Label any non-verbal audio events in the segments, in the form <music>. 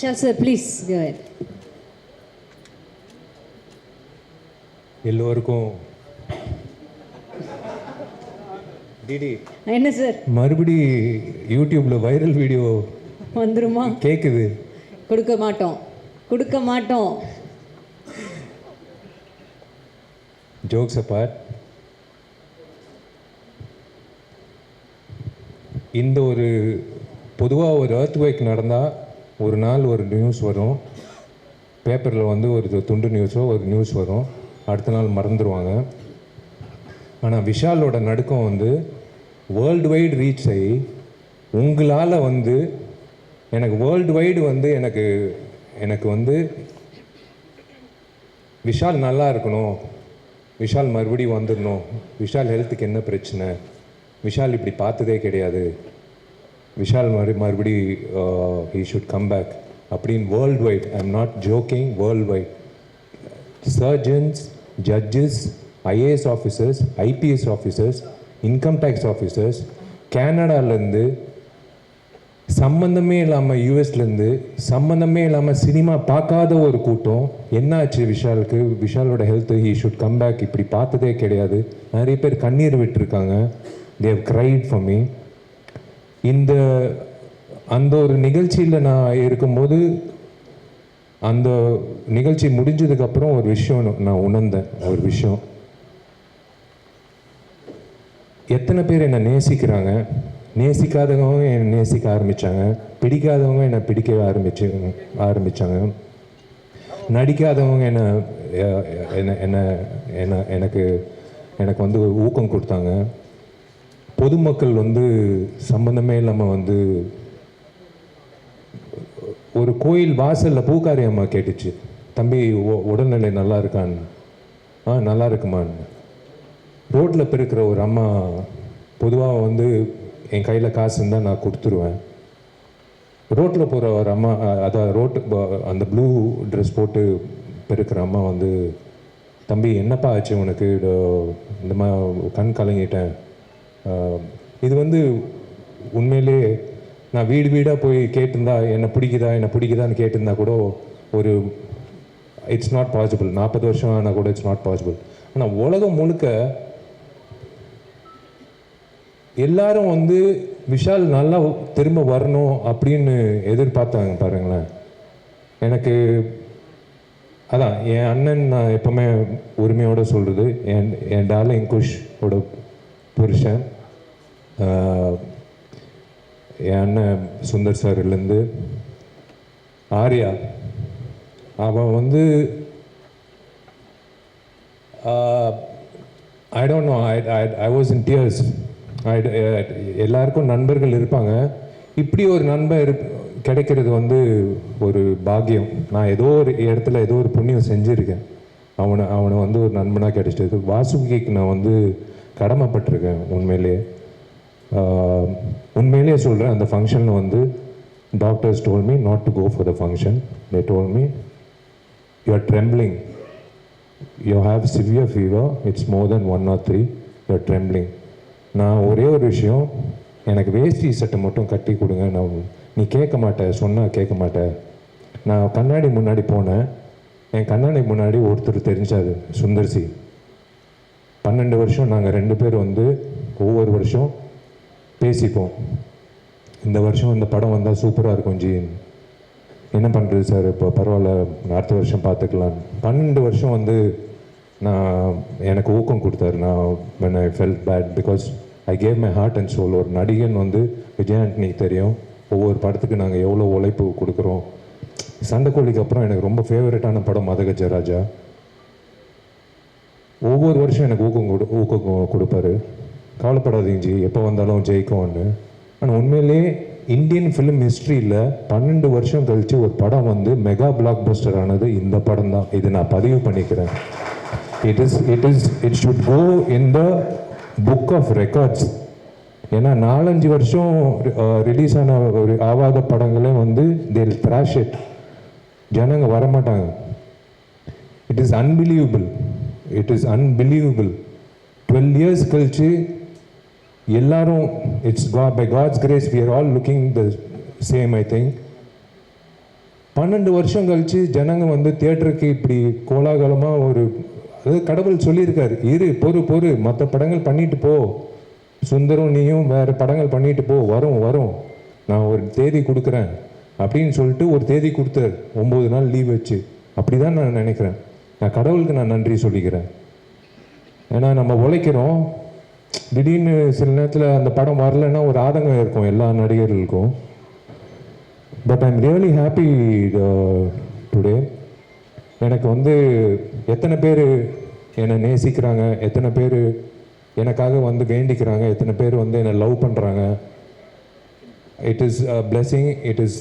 Vishal sir please எல்லோருக்கும் DD. என்ன sir மறுபடி யூடியூப்ல வைரல் வீடியோ வந்துருமா? கேட்குது கொடுக்க மாட்டோம். கொடுக்க மாட்டோம். ஜோக்ஸ் அப்பார்ட் இந்த ஒரு பொதுவாக ஒரு earthquake குவேக் நடந்தால் ஒரு நாள் ஒரு நியூஸ் வரும். பேப்பரில் வந்து ஒரு துண்டு நியூஸோ ஒரு நியூஸ் வரும். அடுத்த நாள் மறந்துடுவாங்க ஆனால் விஷாலோட நடுக்கம் வந்து வேர்ல்டு வைடு ரீச் ஆகி உங்களால் வந்து எனக்கு வேர்ல்டு வைடு வந்து எனக்கு எனக்கு வந்து விஷால் நல்லா இருக்கணும். விஷால் மறுபடியும் வந்துடணும் விஷால் ஹெல்த்துக்கு என்ன பிரச்சனை? விஷால் இப்படி பார்த்ததே கிடையாது. விஷால் மறு மறுபடி ஹீ ஷுட் கம் பேக் அப்படின்னு world wide I am not joking world wide surgeons judges IAS officers IPS officers income tax officers கேனடாலேருந்து சம்மந்தமே இல்லாமல் யூஎஸ்லேருந்து சம்மந்தமே இல்லாமல் சினிமா பார்க்காத ஒரு கூட்டம் என்னாச்சு விஷாலுக்கு? விஷாலோட health he should come back இப்படி பார்த்ததே கிடையாது. நிறைய பேர் கண்ணீர் விட்டுருக்காங்க. தேவ் கிரைட் ஃபார் மீ இந்த அந்த ஒரு நிகழ்ச்சியில் நான் இருக்கும்போது அந்த நிகழ்ச்சி முடிஞ்சதுக்கப்புறம் ஒரு விஷயம் நான் உணர்ந்தேன் ஒரு விஷயம். எத்தனை பேர் என்னை நேசிக்கிறாங்க? நேசிக்காதவங்க என்னை நேசிக்க ஆரம்பித்தாங்க பிடிக்காதவங்க என்னை பிடிக்க ஆரம்பிச்சு ஆரம்பித்தாங்க நடிக்காதவங்க என்னை என்ன என்ன என்ன எனக்கு எனக்கு வந்து ஊக்கம் கொடுத்தாங்க. பொதுமக்கள் வந்து சம்பந்தமே இல்லாமல் வந்து ஒரு கோயில் வாசலில் பூக்காரி அம்மா கேட்டுச்சு தம்பி உடல்நிலை நல்லா இருக்கான்னு. ஆ நல்லா இருக்குமான்னு ரோட்டில் பிறக்கிற ஒரு அம்மா பொதுவாக வந்து என் கையில் காசு இருந்தால் நான் கொடுத்துருவேன். ரோட்டில் போகிற ஒரு அம்மா அதான் ரோட்டு அந்த ப்ளூ ட்ரெஸ் போட்டு பெருக்கிற அம்மா வந்து தம்பி என்னப்பா ஆச்சு உனக்கு? இந்த மாதிரி கண் கலங்கிட்டேன். இது வந்து உண்மையிலே நான் வீடு வீடாக போய் கேட்டிருந்தா என்னை பிடிக்குதா என்னை பிடிக்குதான்னு கேட்டிருந்தா கூட ஒரு இட்ஸ் நாட் பாசிபிள் நாற்பது வருஷம் ஆனால் கூட இட்ஸ் நாட் பாசிபிள் ஆனால் உலகம் முழுக்க எல்லாரும் வந்து விஷால் நல்லா திரும்ப வரணும் அப்படின்னு எதிர்பார்த்தாங்க பாருங்களேன். எனக்கு அதான் என் அண்ணன் நான் எப்போவுமே உரிமையோடு சொல்கிறது என் என் டார்லிங் குஷோட புருஷன். என் அண்ணன் சுந்தர் சார்லேருந்து ஆர்யா. அவன் வந்து I don't know I I I was in tears I எல்லாருக்கும் நண்பர்கள் இருப்பாங்க. இப்படி ஒரு நண்பர் இருப்- கிடைக்கிறது வந்து ஒரு பாக்கியம். நான் ஏதோ ஒரு இடத்துல ஏதோ ஒரு புண்ணியம் செஞ்சுருக்கேன். அவனை அவனை வந்து ஒரு நண்பனாக கிடைச்சது வாசுகிக்கு நான் வந்து கடமைப்பட்டிருக்கேன் உண்மையிலேயே. உண்மையிலேயே சொல்கிறேன் அந்த ஃபங்க்ஷனில் வந்து doctors told me not to go for the function they told me you are trembling you have severe fever it's more then one or three you are trembling நான் ஒரே ஒரு விஷயம் எனக்கு வேஷ்டி சட்டை மட்டும் கட்டி கொடுங்க. நான் நீ கேட்க மாட்ட சொன்னால் கேட்க மாட்டேன் நான் கண்ணாடி முன்னாடி போனேன். என் கண்ணாடி முன்னாடி ஒருத்தர் தெரிஞ்சாரு சுந்தர்சி பன்னெண்டு வருஷம் நாங்கள் ரெண்டு பேர் வந்து ஒவ்வொரு வருஷம் பேசிப்போம். இந்த வருஷம் இந்த படம் வந்தால் சூப்பராக இருக்கும் ஜி என்ன பண்ணுறது சார்? இப்போ பரவாயில்ல அடுத்த வருஷம் பார்த்துக்கலாம் பன்னெண்டு வருஷம் வந்து நான் எனக்கு ஊக்கம் கொடுத்தாரு. நான் when I felt bad because I gave my heart and soul ஒரு நடிகன் வந்து விஜய் ஆண்டனிக்கு தெரியும். ஒவ்வொரு படத்துக்கு நாங்கள் எவ்வளோ உழைப்பு கொடுக்குறோம். சண்டைக்கோழிக்கு அப்புறம் எனக்கு ரொம்ப ஃபேவரட்டான படம் மதகஜ ராஜா. ஒவ்வொரு வருஷம் எனக்கு ஊக்கம் கொடு ஊக்கம் கொடுப்பாரு. கவலைப்படாதீங்க ஜி எப்போ வந்தாலும் ஜெயிக்கும்னு. ஆனால் உண்மையிலேயே இந்தியன் ஃபிலிம் ஹிஸ்ட்ரியில் பன்னெண்டு வருஷம் கழித்து ஒரு படம் வந்து மெகா பிளாக் பஸ்டர் ஆனது இந்த படம் தான். இது நான் பதிவு பண்ணிக்கிறேன். It is it is it should go in the book of records ஏன்னா நாலஞ்சு வருஷம் ரிலீஸ் ஆன ஒரு ஆவாத படங்களே வந்து தேல் த்ராஷ் இட் ஜனங்க வரமாட்டாங்க. It is unbelievable it is unbelievable twelve years கழிச்சு எல்லாரும் it's by God's grace we are all looking the same I think பன்னெண்டு வருஷம் கழிச்சு ஜனங்க வந்து தியேட்டருக்கு இப்படி கோலாகலமாக ஒரு அதாவது கடவுள் சொல்லியிருக்காரு. இரு பொறு பொறு மற்ற படங்கள் பண்ணிட்டு போ. சுந்தரம் நீயும் வேறு படங்கள் பண்ணிட்டு போ. வரும் வரும். நான் ஒரு தேதி கொடுக்குறேன். அப்படின்னு சொல்லிட்டு ஒரு தேதி கொடுத்தாரு. ஒம்பது நாள் லீவ் வச்சு. அப்படி தான் நான் நினைக்கிறேன். நான் கடவுளுக்கு நான் நன்றி சொல்லிக்கிறேன். ஏன்னா நம்ம உழைக்கிறோம். திடீர்னு சில நேரத்தில் அந்த படம் வரலைன்னா ஒரு ஆதங்கம் இருக்கும் எல்லா நடிகர்களுக்கும். But I'm really happy today எனக்கு வந்து எத்தனை பேர் என்னை நேசிக்கிறாங்க எத்தனை பேர் எனக்காக வந்து வேண்டிக்கிறாங்க எத்தனை பேர் வந்து என்னை லவ் பண்ணுறாங்க it is blessing it is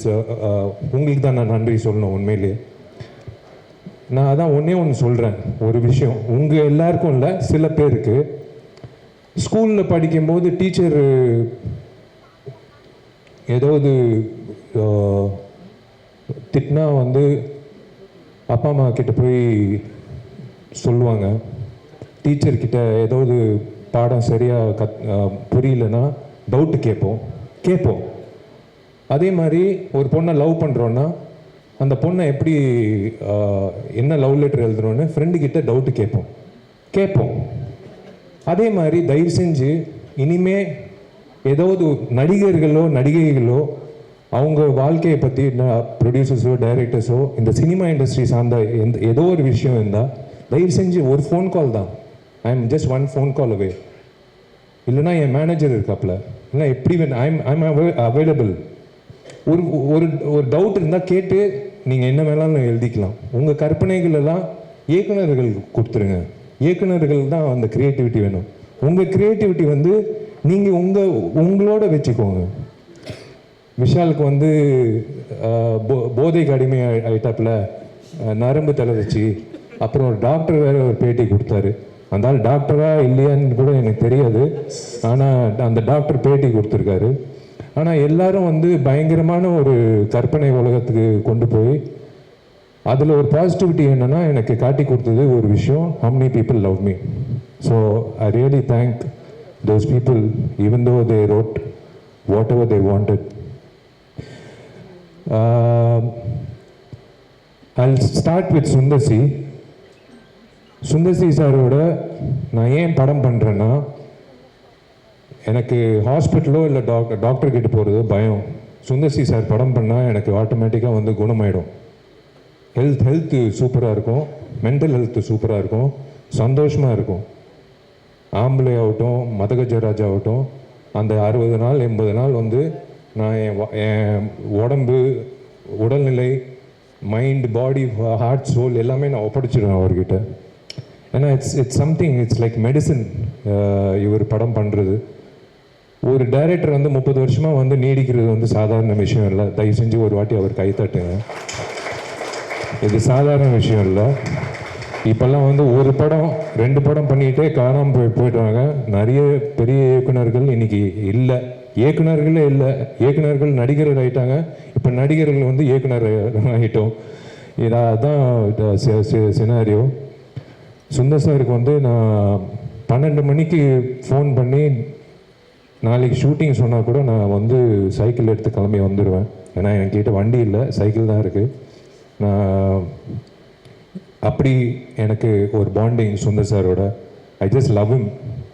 உங்களுக்கு தான் நான் நன்றி சொல்லணும் உண்மையிலேயே நான் அதான் ஒன்றே ஒன்று சொல்கிறேன் ஒரு விஷயம். உங்கள் எல்லாருக்கும் இல்லை சில பேருக்கு. ஸ்கூலில் படிக்கும்போது டீச்சர் ஏதாவது திட்டினா வந்து அப்பா அம்மா கிட்ட போய் சொல்லுவாங்க. டீச்சர்கிட்ட ஏதாவது பாடம் சரியாக கத் புரியலன்னா டவுட்டு கேட்போம். கேட்போம். அதே மாதிரி ஒரு பொண்ணை லவ் பண்ணுறோன்னா அந்த பொண்ணை எப்படி என்ன லவ் லெட்டர் எழுதுறோன்னு ஃப்ரெண்டு கிட்ட டவுட்டு கேட்போம். கேட்போம். அதே மாதிரி தயவு செஞ்சு இனிமே ஏதாவது நடிகர்களோ நடிகைகளோ அவங்க வாழ்க்கையை பற்றி ப்ரொடியூசர்ஸோ டைரக்டர்ஸோ இந்த சினிமா இண்டஸ்ட்ரி சார்ந்த எந்த ஏதோ ஒரு விஷயம் இருந்தால் தயவு செஞ்சு ஒரு ஃபோன் கால் தான். I am just one phone call away இல்லைன்னா என் மேனேஜர் இருக்காப்புல இல்லை எப்படி வேணும் ஐம் ஐம் அவைலபிள் ஒரு ஒரு ஒரு டவுட் இருந்தால் கேட்டு நீங்கள் என்ன வேணாலும் எழுதிக்கலாம். உங்கள் கற்பனைகள் எல்லாம் இயக்குனர்கள் கொடுத்துருங்க. இயக்குனர்கள் தான் அந்த க்ரியேட்டிவிட்டி வேணும். உங்கள் க்ரியேட்டிவிட்டி வந்து நீங்கள் உங்கள் உங்களோட வச்சுக்கோங்க. விஷாலுக்கு வந்து போ- போதைக்கு அடிமை ஆயி- ஆயிட்டாப்புல. நரம்பு தளர்ச்சி அப்புறம் ஒரு டாக்டர் வேறு ஒரு பேட்டி கொடுத்தாரு. அந்த ஆள் டாக்டரா இல்லையான்னு கூட எனக்கு தெரியாது. ஆனால் அந்த டாக்டர் பேட்டி கொடுத்துருக்காரு. ஆனால் எல்லாரும் வந்து பயங்கரமான ஒரு கற்பனை உலகத்துக்கு கொண்டு போய் அதில் ஒரு பாசிட்டிவிட்டி என்னென்னா எனக்கு காட்டி கொடுத்தது ஒரு விஷயம் how people love love so I really thank those people even though they wrote whatever they wanted I start with Sundar C Sundar C சாரோட நான் ஏன் படம் பண்ணுறேன்னா எனக்கு ஹாஸ்பிட்டலோ இல்லை டாக்டர் டாக்டர் கிட்ட போகிறதோ பயம். சுந்தர்சி சார் படம் பண்ணால் எனக்கு ஆட்டோமேட்டிக்காக வந்து குணமாயிடும். ஹெல்த் ஹெல்த்து சூப்பராக இருக்கும். மென்டல் ஹெல்த்து சூப்பராக இருக்கும். சந்தோஷமாக இருக்கும். ஆம்பளை ஆகட்டும் மதகஜராஜ் ஆகட்டும் அந்த அறுபது நாள் எண்பது நாள் வந்து நான் என் என் உடம்பு உடல்நிலை மைண்ட் பாடி ஹார்ட் சோல் எல்லாமே நான் ஒப்படைச்சிடுவேன் அவர்கிட்ட. ஏன்னா it's it's something it's like medicine இவர் படம் பண்ணுறது ஒரு டைரக்டர் வந்து முப்பது வருஷமாக வந்து நீடிக்கிறது வந்து சாதாரண விஷயம் இல்லை. தயவு செஞ்சு ஒரு வாட்டி அவர் கைத்தட்டுங்க இது சாதாரண விஷயம் இல்லை. இப்போல்லாம் வந்து ஒரு படம் ரெண்டு படம் பண்ணிக்கிட்டே காணாமல் போய் போயிடுறாங்க. நிறைய பெரிய இயக்குனர்கள் இன்னைக்கு இல்லை. இயக்குனர்களே இல்லை. இயக்குனர்கள் நடிகர்கள் ஆகிட்டாங்க இப்போ நடிகர்கள் வந்து இயக்குனர் ஆகிட்டோம் இதான் சினாரியோ சுந்தர் சாருக்கு வந்து நான் பன்னெண்டு மணிக்கு ஃபோன் பண்ணி நாளைக்கு ஷூட்டிங் சொன்னால் கூட நான் வந்து சைக்கிள் எடுத்து கிளம்பி வந்துடுவேன் ஏன்னா என்கிட்ட வண்டி இல்லை சைக்கிள் தான் இருக்குது நான் அப்படி எனக்கு ஒரு பாண்டிங் சுந்தர் சாரோட. I just love him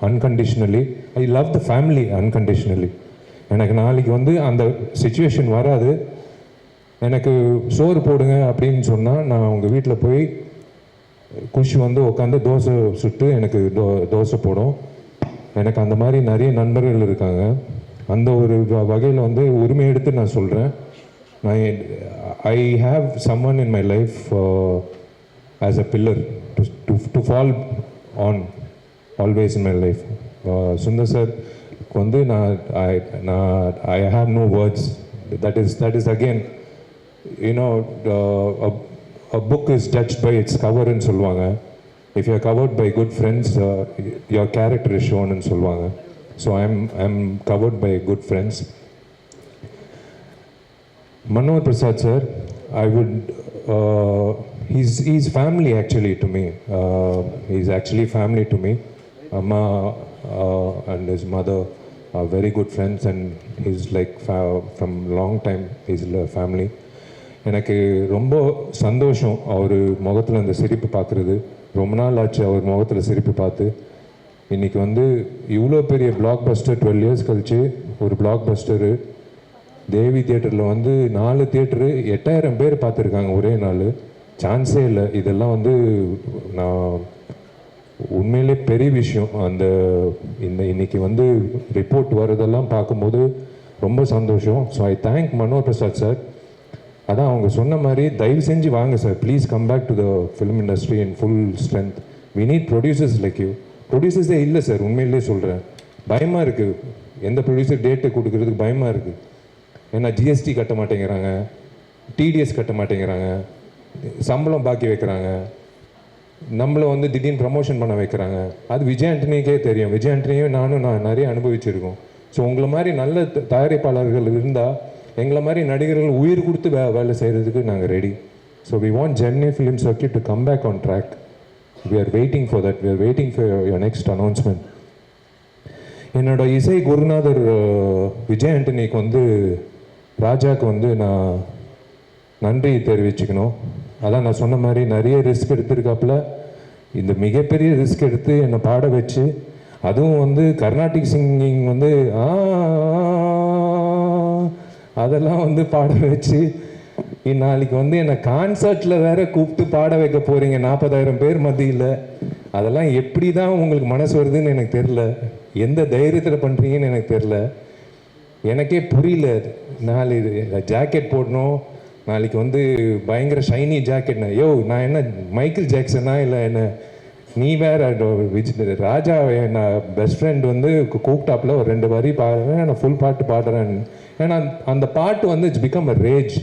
unconditionally I love the family unconditionally எனக்கு நாளைக்கு வந்து அந்த சுச்சுவேஷன் வராது. எனக்கு சோறு போடுங்க அப்படின்னு சொன்னால் நான் உங்கள் வீட்டில் போய் குஷி வந்து உட்காந்து தோசை சுட்டு எனக்கு தோ தோசை போடும். எனக்கு அந்த மாதிரி நிறைய நண்பர்கள் இருக்காங்க. அந்த ஒரு வகையில் வந்து உரிமை எடுத்து நான் சொல்கிறேன் நான் I have someone in my life as a pillar to to fall on always in my life Sundar sir வந்து நான் ஐ நான் I have no words that is that is again you know book is touch by it's its சொல்லுவாங்க. If you are covered by good friends your character ஷோன்னு சொல்லுவாங்க so I am I am covered by good friends Manohar Prasad sir I would he's he's family actually to me he's actually family to me அம்மா and is mother very good friends and and like like long time time family எனக்கு ரொம்ப சந்தோஷம் அவர் முகத்தில் அந்த சிரிப்பு பார்க்குறது ரொம்ப நாள் ஆச்சு அவர் முகத்தில் சிரிப்பு பார்த்து. இன்றைக்கி வந்து இவ்வளோ பெரிய பிளாக் பஸ்டர் டுவெல் இயர்ஸ் கழிச்சு ஒரு பிளாக் பஸ்டரு தேவி தியேட்டரில் வந்து நாலு தியேட்டரு எட்டாயிரம் பேர் பார்த்துருக்காங்க ஒரே நாள். சான்ஸே இல்லை. இதெல்லாம் வந்து நான் உண்மையிலே பெரிய விஷயம். அந்த இந்த இன்னைக்கு வந்து ரிப்போர்ட் வர்றதெல்லாம் பார்க்கும்போது ரொம்ப சந்தோஷம். So I thank Manohar Prasad sir. அதான் அவங்க சொன்ன மாதிரி தயவு செஞ்சு வாங்க sir. Please come back to the film industry in full strength we need producers like you ப்ரொடியூசர்ஸே இல்லை சார் உண்மையிலே சொல்கிறேன் பயமாக இருக்குது எந்த ப்ரொடியூசர் டேட்டு கொடுக்கறதுக்கு பயமாக இருக்குது ஏன்னா ஜிஎஸ்டி கட்ட மாட்டேங்கிறாங்க. டிடிஎஸ் கட்ட மாட்டேங்கிறாங்க. சம்பளம் பாக்கி வைக்கிறாங்க. நம்மளை வந்து திடீர்னு ப்ரமோஷன் பண்ண வைக்கிறாங்க. அது விஜய் ஆண்டனிக்கே தெரியும். விஜய் ஆண்டனியும் நானும் நான் நிறைய அனுபவிச்சிருக்கோம். ஸோ உங்களை மாதிரி நல்ல த- தயாரிப்பாளர்கள் இருந்தால் எங்களை மாதிரி நடிகர்கள் உயிர் கொடுத்து வே வேலை செய்கிறதுக்கு நாங்கள் ready so we want journey film circuit to come back on track we are waiting for that we are waiting for your next announcement என்னோட இசை குருநாதர் விஜய் ஆண்டனிக்கு வந்து ராஜாவுக்கு வந்து நான் நன்றி தெரிவிச்சுக்கணும். அதான் நான் சொன்ன மாதிரி நிறைய ரிஸ்க் எடுத்திருக்காப்புல. இந்த மிகப்பெரிய ரிஸ்க் எடுத்து என்னை பாட வச்சு அதுவும் வந்து கர்நாடிக் சிங்கிங் வந்து ஆ, அதெல்லாம் வந்து பாட வச்சு நாளைக்கு வந்து என்னை கான்சர்ட்டில் வேற கூப்பிட்டு பாட வைக்க போகிறீங்க நாற்பதாயிரம் பேர் மத்தியில். அதெல்லாம் எப்படி தான் உங்களுக்கு மனசு வருதுன்னு எனக்கு தெரில எந்த தைரியத்தில் பண்ணுறீங்கன்னு எனக்கு தெரில எனக்கே புரியல. நாளை ஜாக்கெட் போடணும். நாளைக்கு வந்து பயங்கர ஷைனி ஜாக்கெட்னா யோ நான் என்ன மைக்கேல் ஜாக்சனா இல்லை என்ன? நீ வேற விஜய் ராஜா என்ன பெஸ்ட் ஃப்ரெண்ட் வந்து கூப்பிட்டாப்பில் கூப்பிட்டாப்புல ஒரு ரெண்டு வரி பாடுறேன் நான் ஃபுல் பாட்டு பாடுறேன். ஏன்னா அந்த பாட்டு வந்து it's become a rage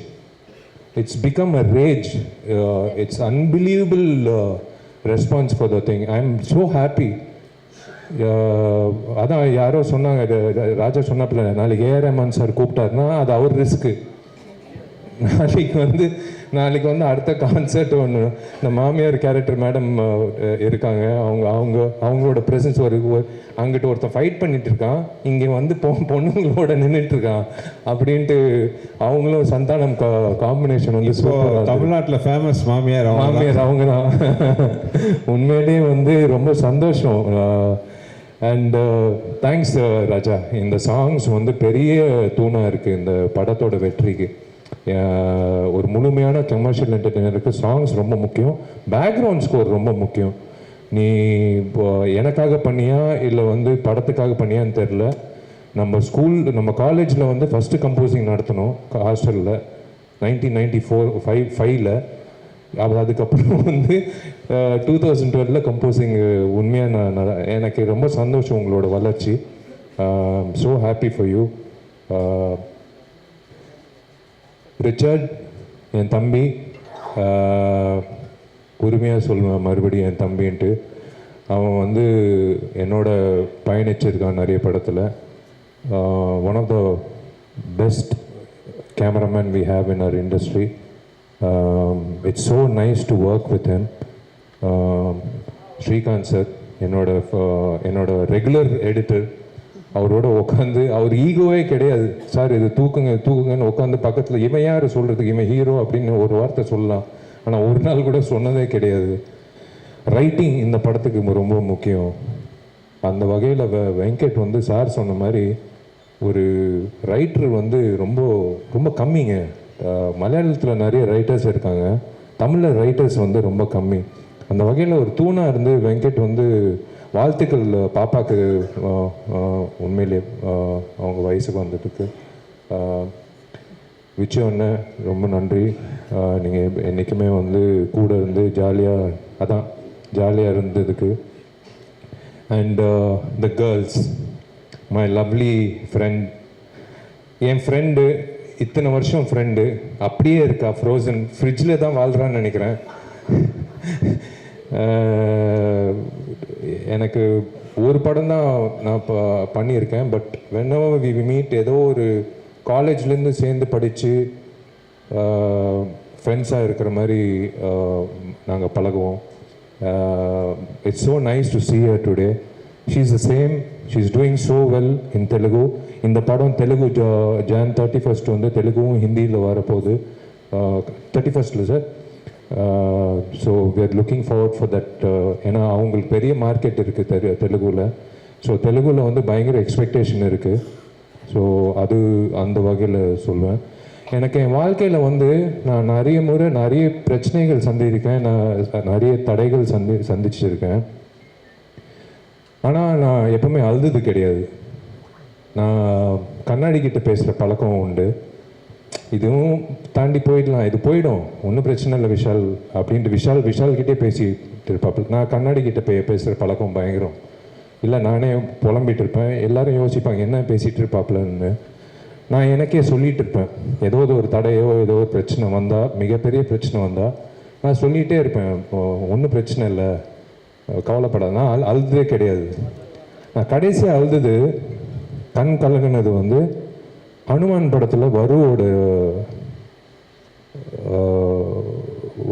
it's become a rage it's unbelievable response for the thing I am so happy அதான் யாரோ சொன்னாங்க ராஜா சொன்னாப்புல நாளைக்கு ஏஆர் ரஹ்மான் சார் கூப்பிட்டாருன்னா அது அவர் ரிஸ்க்கு நாளைக்கு வந்து நாளைக்கு வந்து அடுத்த கான்சர்ட் ஒன்று இந்த மாமியார் கேரக்டர் மேடம் இருக்காங்க. அவங்க அவங்க அவங்களோட ப்ரெசன்ஸ் ஒரு அங்கிட்டு ஒருத்தன் ஃபைட் பண்ணிட்டு இருக்கான். இங்கே வந்து பொ பொண்ணுங்களோட நின்றுட்டு இருக்கான். அப்படின்ட்டு அவங்களும் சந்தானம் காம்பினேஷன் வந்து தமிழ்நாட்டுல ஃபேமஸ் மாமியார். மாமியார் அவங்க தான் உண்மையிலேயே வந்து ரொம்ப சந்தோஷம். And thanks Raja. இந்த சாங்ஸ் வந்து பெரிய தூணாக இருக்குது இந்த படத்தோட வெற்றிக்கு. ஒரு முழுமையான கமர்ஷியல் என்டர்டெய்னருக்கு சாங்ஸ் ரொம்ப முக்கியம். பேக்ரவுண்ட் ஸ்கோர் ரொம்ப முக்கியம். நீ இப்போ எனக்காக பண்ணியா இல்லை வந்து படத்துக்காக பண்ணியான்னு தெரில நம்ம ஸ்கூல் நம்ம காலேஜில் வந்து ஃபஸ்ட்டு கம்போசிங் நடத்தணும் ஹாஸ்டலில் நைன்டீன் நைன்டி ஃபோர் ஃபைவ் ஃபைவ்ல அப்புறம் அதுக்கப்புறம் வந்து டூ தௌசண்ட் டுவெல்ல கம்போசிங் உண்மையாக நான் நான் எனக்கு ரொம்ப சந்தோஷம் உங்களோட வளர்ச்சி. So happy for you Richard என் தம்பி உரிமையாக சொல்லுவேன் மறுபடியும் என் தம்பின்ட்டு. அவன் வந்து என்னோட பயணிச்சிருக்கான் நிறைய படத்தில். One of the best cameraman we have in our industry it's so nice to work with with Srikanth sir என்னோட ஃப- என்னோட ரெகுலர் எடிட்டர் அவரோட உட்காந்து அவர் ஈகோவே கிடையாது. சார் இது தூக்குங்க தூக்குங்கன்னு உட்காந்து பக்கத்தில் இவன் யார் சொல்கிறதுக்கு இவன் ஹீரோ அப்படின்னு ஒரு வார்த்தை சொல்லலாம். ஆனால் ஒரு நாள் கூட சொன்னதே கிடையாது. ரைட்டிங் இந்த படத்துக்கு ரொம்ப முக்கியம். அந்த வகையில் வெங்கட் வந்து சார் சொன்ன மாதிரி ஒரு ரைட்டர் வந்து ரொம்ப ரொம்ப கம்மிங்க. மலையாளத்தில் நிறைய ரைட்டர்ஸ் இருக்காங்க. தமிழில் ரைட்டர்ஸ் வந்து ரொம்ப கம்மி. அந்த வகையில் ஒரு தூணாக இருந்து வெங்கட் வந்து வாழ்த்துக்கள் பாப்பாக்கு உண்மையிலே அவங்க வயசுக்கு வந்ததுக்கு. ஆஹ், அண்ணன் ரொம்ப நன்றி. நீங்கள் என்றைக்குமே வந்து கூட இருந்து ஜாலியாக அதான் ஜாலியாக இருந்ததுக்கு. And the girls my lovely friend N friend இத்தனை வருஷம் ஃப்ரெண்டு அப்படியே இருக்கா ஃப்ரோசன் ஃப்ரிட்ஜில் தான் வாழ்கிறான்னு நினைக்கிறேன். எனக்கு ஒரு படம் தான் நான் இப்போ பண்ணியிருக்கேன் பட் வென்னவர் வி மீட் ஏதோ ஒரு காலேஜ்லேருந்து சேர்ந்து படித்து ஃப்ரெண்ட்ஸாக இருக்கிற மாதிரி நாங்கள் பழகுவோம். It's so nice to see her today she is the same she is doing so well in Telugu இந்த படம் தெலுங்கு ஜான் தேர்ட்டி ஃபர்ஸ்ட் வந்து தெலுங்கும் ஹிந்தியில் வரப்போகுது. தேர்ட்டி ஃபஸ்ட்டில் sir so we looking forward for that ஏன்னா அவங்களுக்கு பெரிய மார்க்கெட் இருக்குது தெரு தெலுங்குல ஸோ தெலுங்குல வந்து பயங்கர எக்ஸ்பெக்டேஷன் இருக்குது ஸோ அது அந்த வகையில் சொல்லுவேன் எனக்கு என் வாழ்க்கையில் வந்து நான் நிறைய முறை நிறைய பிரச்சனைகள் சந்திருக்கேன். நான் நிறைய தடைகள் சந்தி சந்திச்சிருக்கேன். ஆனால் நான் எப்பவுமே அழுதது கிடையாது. நான் கண்ணாடி கிட்ட பேசுகிற பழக்கம் உண்டு. இதுவும் தாண்டி போயிடலாம். இது போயிடும். ஒன்றும் பிரச்சனை இல்லை விஷால் அப்படின்ட்டு விஷால் விஷால் கிட்டே பேசிட்டு இருப்பாப்புல. நான் கண்ணாடி கிட்ட பே பேசுகிற பழக்கம் பயங்கரம். இல்லை நானே புலம்பிட்டு இருப்பேன். எல்லாரும் யோசிப்பாங்க என்ன பேசிகிட்டு இருப்பாப்புலன்னு? நான் எனக்கே சொல்லிகிட்டு இருப்பேன். ஏதோ ஒரு தடையோ ஏதோ ஒரு பிரச்சனை வந்தால் மிகப்பெரிய பிரச்சனை வந்தால் நான் சொல்லிகிட்டே இருப்பேன். ஒன்றும் பிரச்சனை இல்லை. கவலைப்படாத. நான் அழு அழுததே கிடையாது. நான் கடைசியாக அழுதது கண் கலங்கினது வந்து அனுமான் படத்தில் வருவோட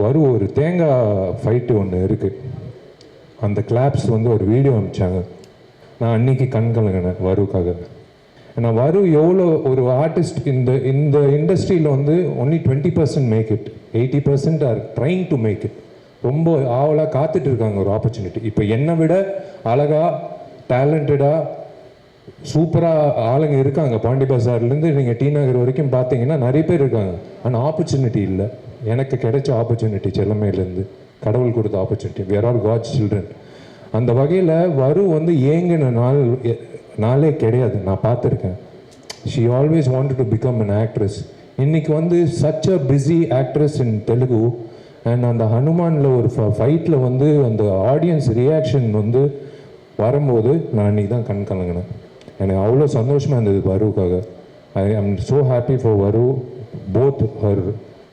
வரு ஒரு தேங்காய் ஃபைட்டு ஒன்று இருக்குது அந்த கிளாப்ஸ் வந்து ஒரு வீடியோ அனுப்பிச்சாங்க நான் அன்னைக்கு கண் கலங்கினேன் வருக்காக நான் வரு எவ்வளோ ஒரு ஆர்டிஸ்ட் இந்த இந்த இண்டஸ்ட்ரியில் வந்து only twenty percent make it eighty percent are trying to make it ரொம்ப ஆவலாக காத்துட்டு இருக்காங்க ஒரு ஆப்பர்ச்சுனிட்டி இப்போ என்னை விட அழகாக டேலண்டடாக சூப்பராக ஆளுங்க இருக்காங்க. பாண்டி பசார்லேருந்து நீங்கள் டி நகர் வரைக்கும் பார்த்தீங்கன்னா நிறைய பேர் இருக்காங்க. ஆனால் ஆப்பர்ச்சுனிட்டி இல்லை. எனக்கு கிடைச்ச ஆப்பர்ச்சுனிட்டி செல்லமையிலேருந்து. கடவுள் கொடுத்த opportunity where all God children அந்த வகையில் வரு வந்து ஏங்கின நாள் நாளே கிடையாது. நான் பார்த்துருக்கேன். She always want to become an actress இன்றைக்கி வந்து such a busy actress in Telugu and அந்த ஹனுமானில் ஒரு ஃபைட்டில் வந்து அந்த ஆடியன்ஸ் ரியாக்ஷன் வந்து வரும்போது நான் அன்றைக்கி தான் கண் கலங்கினேன். எனக்கு அவ்வளோ சந்தோஷமாக இருந்தது வருவுக்காக. I am so happy for Varu both her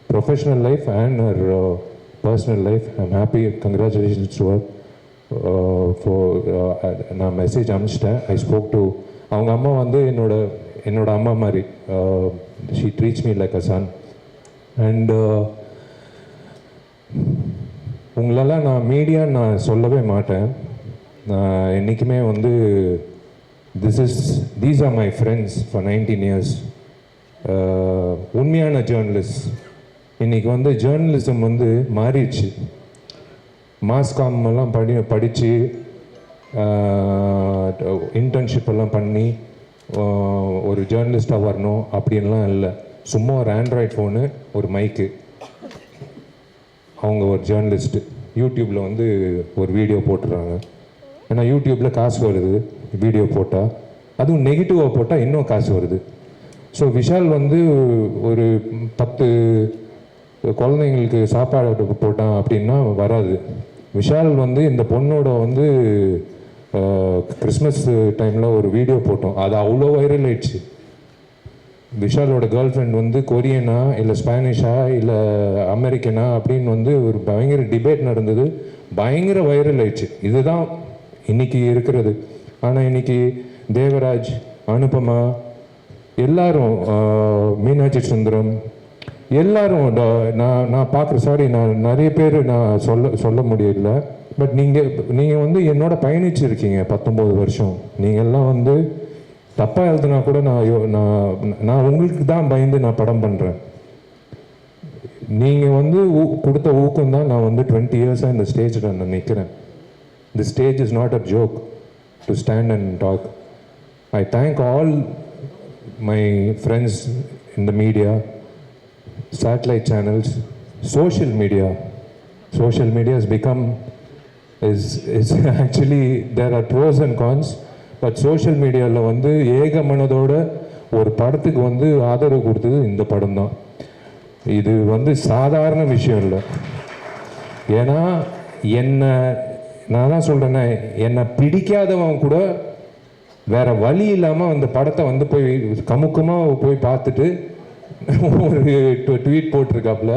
professional life and her personal life I'm happy congratulations to her for நான் மெசேஜ் அனுப்பிச்சிட்டேன் ஐ ஸ்போக் டு அவங்க அம்மா வந்து என்னோட என்னோட அம்மா மாதிரி she treats me like a son and உங்களெல்லாம் நான் மீடியா நான் சொல்லவே மாட்டேன். நான் என்றைக்குமே வந்து this is these are my friends for nineteen years உண்மையான ஜேர்னலிஸ்ட் இன்னைக்கு வந்து ஜேர்னலிசம் வந்து மாறிடுச்சு. மாஸ்காம் எல்லாம் படி படித்து இன்டர்ன்ஷிப் எல்லாம் பண்ணி ஒரு ஜேர்னலிஸ்டாக வரணும் அப்படின்லாம் இல்லை. சும்மா ஒரு ஆண்ட்ராய்ட் ஃபோனு ஒரு மைக்கு அவங்க ஒரு ஜேர்னலிஸ்ட்டு யூடியூப்பில் வந்து ஒரு வீடியோ போட்டுறாங்க. ஏன்னா யூடியூப்பில் காசு வருது. வீடியோ போட்டால் அதுவும் நெகட்டிவாக போட்டால் இன்னும் காசு வருது. ஸோ விஷால் வந்து ஒரு பத்து குழந்தைங்களுக்கு சாப்பாடு போட்டான் அப்படின்னா வராது. விஷால் வந்து இந்த பொண்ணோட வந்து கிறிஸ்மஸ் டைமில் ஒரு வீடியோ போட்டோம். அது அவ்வளோ வைரல் ஆயிடுச்சு. விஷாலோட கேர்ள் ஃப்ரெண்ட் வந்து கொரியனா இல்லை ஸ்பானிஷா இல்லை அமெரிக்கனா அப்படின்னு வந்து ஒரு பயங்கர டிபேட் நடந்தது. பயங்கர வைரல் ஆயிடுச்சு. இதுதான் இன்னைக்கு இருக்கிறது. ஆனால் இன்னைக்கு தேவராஜ் அனுபமா எல்லாரும் மீனாட்சி சுந்தரம் எல்லாரும் ட- நான் நான் பார்க்குற சாரி நான் நிறைய பேர் நான் சொல்ல சொல்ல முடியல. பட் நீங்கள் நீங்கள் வந்து என்னோட பயணிச்சிருக்கீங்க பத்தொம்போது வருஷம். நீங்கள் எல்லாம் வந்து தப்பாக எழுதுனா கூட நான் யோ- நான் நான் உங்களுக்கு தான் பயந்து நான் படம் பண்ணுறேன் நீங்கள் வந்து ஊ- கொடுத்த ஊக்கம் தான் நான் வந்து டுவெண்ட்டி இயர்ஸாக இந்த ஸ்டேஜில் நான் நிற்கிறேன் the stage is not a joke to stand and talk I thank all my friends இந்த media satellite channels social media social media has become இஸ் is <laughs> actually there are pros and cons, but social மீடியாவில் வந்து ஏகமனதோட ஒரு படத்துக்கு வந்து ஆதரவு கொடுத்தது இந்த படம் தான் இது வந்து சாதாரண விஷயம் இல்லை. ஏன்னா என்னை நான் தான் சொல்கிறேன்னா என்னை பிடிக்காதவன் கூட வேறு வழி இல்லாமல் அந்த படத்தை வந்து போய் கமுக்கமாக போய் பார்த்துட்டு ஒரு ட்வீட் போட்டிருக்காப்புல.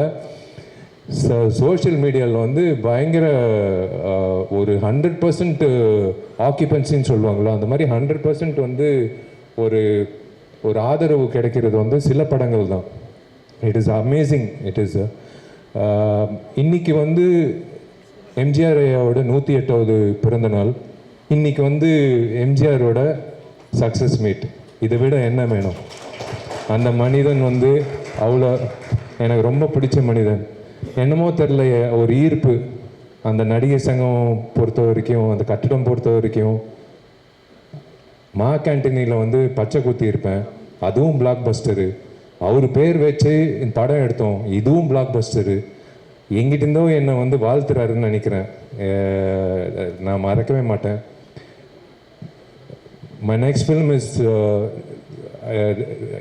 சோஷியல் மீடியாவில் வந்து பயங்கர ஒரு ஹண்ட்ரட் பர்சன்ட் ஆக்கியபன்சின்னு சொல்லுவாங்களோ அந்த மாதிரி ஹண்ட்ரட் பர்சன்ட் வந்து ஒரு ஒரு ஆதரவு கிடைக்கிறது வந்து சில படங்கள் தான். It is amazing it is இன்றைக்கி வந்து எம்ஜிஆர் ஐயாவோட நூற்றி எட்டாவது பிறந்த நாள் இன்னைக்கு வந்து எம்ஜிஆரோட சக்ஸஸ் மீட் இதை விட என்ன வேணும்? அந்த மனிதன் வந்து அவ்வளோ எனக்கு ரொம்ப பிடிச்ச மனிதன். என்னமோ தெரில ஒரு ஈர்ப்பு. அந்த நடிகை சங்கம் பொறுத்த வரைக்கும் அந்த கட்டிடம் பொறுத்த வரைக்கும் மா கேண்டீனில் வந்து பச்சை குத்தி இருப்பேன். அதுவும் பிளாக் பஸ்டரு அவர் பேர் வச்சு படம் எடுத்தோம். இதுவும் பிளாக் பஸ்டரு எங்கிட்ட இருந்தோ என்னை வந்து வாழ்த்துறாருன்னு நினைக்கிறேன் நான் மறக்கவே மாட்டேன் மை நெக்ஸ்ட் ஃபிலிம் இஸ்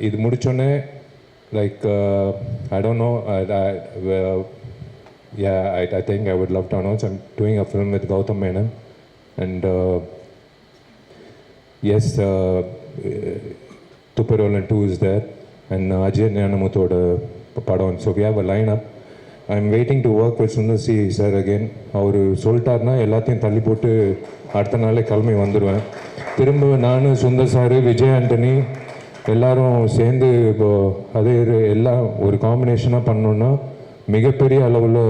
இது முடித்தோடனே like I don't know yeah I I think I would love to announce I'm doing a film with Gautham Menon and S துப்பரோலன் too is there and Ajay ஞானமுத்தோட படம் so we have a line up I am waiting to work with Sundar C sir again அவர் சொல்லிட்டாருன்னா எல்லாத்தையும் தள்ளி போட்டு அடுத்த நாளே கிளம்பி வந்துடுவேன் திரும்ப நான் சுந்தர் சார் விஜய் ஆண்டனி எல்லாரும் சேர்ந்து இப்போ அதே ஒரு- எல்லாம் ஒரு காம்பினேஷனாக பண்ணோன்னா மிகப்பெரிய அளவில்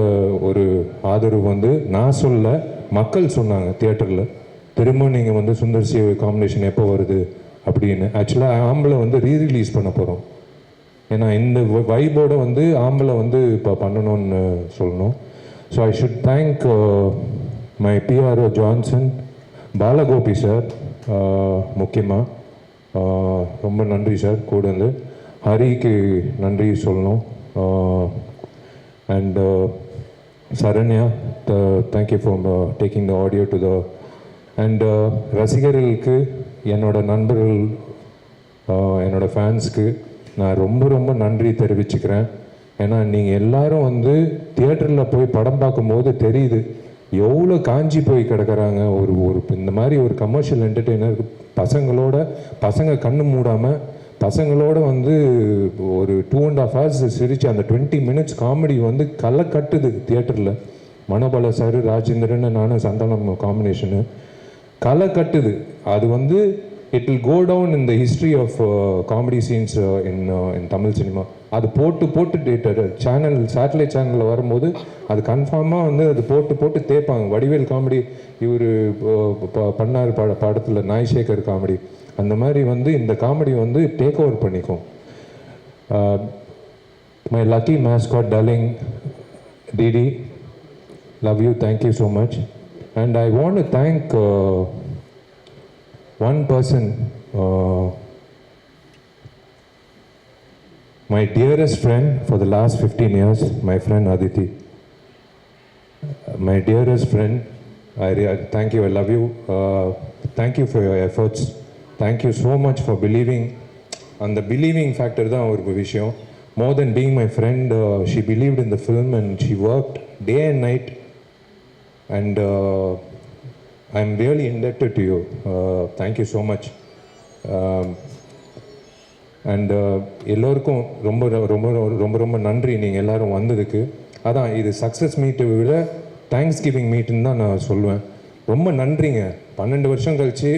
ஒரு ஆதரவு வந்து நான் சொல்ல மக்கள் சொன்னாங்க தியேட்டரில் திரும்ப நீங்கள் வந்து சுந்தர் சி காம்பினேஷன் எப்போ வருது அப்படின்னு. ஆக்சுவலாக ஆம்பளை வந்து ரீரிலீஸ் பண்ண போகிறோம் ஏன்னா இந்த வைபோட வந்து ஆம்பளை வந்து இப்போ பண்ணணும்னு சொல்லணும். So I should thank my PRO Johnson Balagopi sir முக்கியமாக ரொம்ப நன்றி சார் கூட இருந்து. ஹரிக்கு நன்றி சொல்லணும். Uh, and uh, Saranya the thank you for taking the audio to the and ரசிகர்களுக்கு என்னோட நண்பர்கள் uh, என்னோட ஃபேன்ஸ்க்கு நான் ரொம்ப ரொம்ப நன்றி தெரிவிச்சுக்கிறேன். ஏன்னா நீங்கள் எல்லாரும் வந்து தியேட்டரில் போய் படம் பார்க்கும்போது தெரியுது எவ்வளோ காஞ்சி போய் கிடக்கிறாங்க. ஒரு ஒரு இந்த மாதிரி ஒரு கமர்ஷியல் என்டர்டெய்னர் பசங்களோட பசங்க கண்ணு மூடாமல் பசங்களோட வந்து ஒரு டூ அண்ட் ஆஃப் ஹவர்ஸ் சிரித்து அந்த டுவெண்ட்டி மினிட்ஸ் காமெடி வந்து களை கட்டுது தியேட்டரில். மனோபல சார் ராஜேந்திரன் நானும் சந்தானம் காம்பினேஷனு களை கட்டுது. அது வந்து it will go down in the history of comedy scenes in in Tamil cinema அது போட்டு போட்டு டேட்டர் சேனல் சேட்டலைட் சேனலில் வரும்போது அது கன்ஃபார்மாக வந்து அது போட்டு போட்டு தேய்ப்பாங்க. வடிவேல் காமெடி இவர் பண்ணார் பட படத்தில் நாய் சேகர் காமெடி. அந்த மாதிரி வந்து இந்த காமெடி வந்து டேக் ஓவர் பண்ணிக்கும். My lucky mascot darling DD love you thank you so much and I want want thank uh, one person uh, my dearest friend for the last 15 years my friend aditi Uh, my dearest friend i re- thank you i love you uh, thank you for your efforts thank you so much for believing அந்த believing factor தான் ஒரு விஷயம் more than being my friend she believed in the film and she work day and night and uh, I'm really indebted to you. Uh, thank you so much. Um, and uh, எல்லோருக்கும் ரொம்ப ரொம்ப ரொம்ப ரொம்ப நன்றி நீங்கள் எல்லாரும் வந்ததுக்கு. அதான் இது சக்ஸஸ் மீட்டை விட தேங்க்ஸ் கிவிங் மீட்டுன்னு தான் நான் சொல்லுவேன் ரொம்ப நன்றிங்க. பன்னெண்டு வருஷம் கழித்து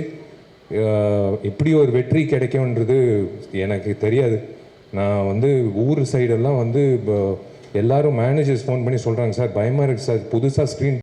இப்படி ஒரு வெற்றி கிடைக்கும்ன்றது எனக்கு தெரியாது. நான் வந்து ஊர் சைடெல்லாம் வந்து இப்போ எல்லோரும் மேனேஜர்ஸ் ஃபோன் பண்ணி சொல்கிறாங்க சார் பயமாக இருக்குது சார். புதுசாக ஸ்க்ரீன்